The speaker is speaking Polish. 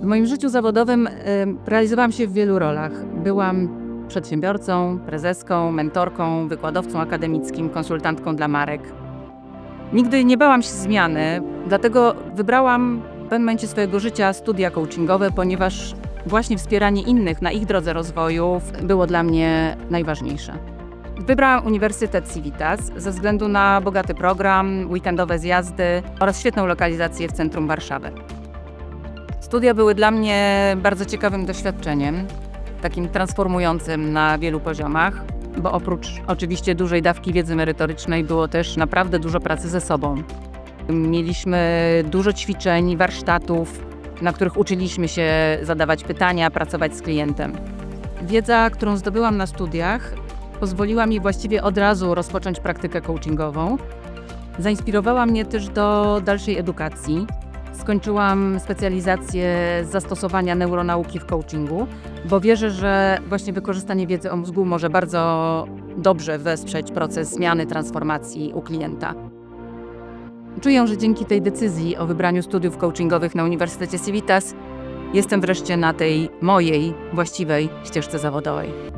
W moim życiu zawodowym realizowałam się w wielu rolach. Byłam przedsiębiorcą, prezeską, mentorką, wykładowcą akademickim, konsultantką dla marek. Nigdy nie bałam się zmiany, dlatego wybrałam w pewnym momencie swojego życia studia coachingowe, ponieważ właśnie wspieranie innych na ich drodze rozwoju było dla mnie najważniejsze. Wybrałam Uniwersytet Civitas ze względu na bogaty program, weekendowe zjazdy oraz świetną lokalizację w centrum Warszawy. Studia były dla mnie bardzo ciekawym doświadczeniem, takim transformującym na wielu poziomach, bo oprócz oczywiście dużej dawki wiedzy merytorycznej było też naprawdę dużo pracy ze sobą. Mieliśmy dużo ćwiczeń, warsztatów, na których uczyliśmy się zadawać pytania, pracować z klientem. Wiedza, którą zdobyłam na studiach, pozwoliła mi właściwie od razu rozpocząć praktykę coachingową. Zainspirowała mnie też do dalszej edukacji. Skończyłam specjalizację zastosowania neuronauki w coachingu, bo wierzę, że właśnie wykorzystanie wiedzy o mózgu może bardzo dobrze wesprzeć proces zmiany, transformacji u klienta. Czuję, że dzięki tej decyzji o wybraniu studiów coachingowych na Uniwersytecie Civitas jestem wreszcie na tej mojej właściwej ścieżce zawodowej.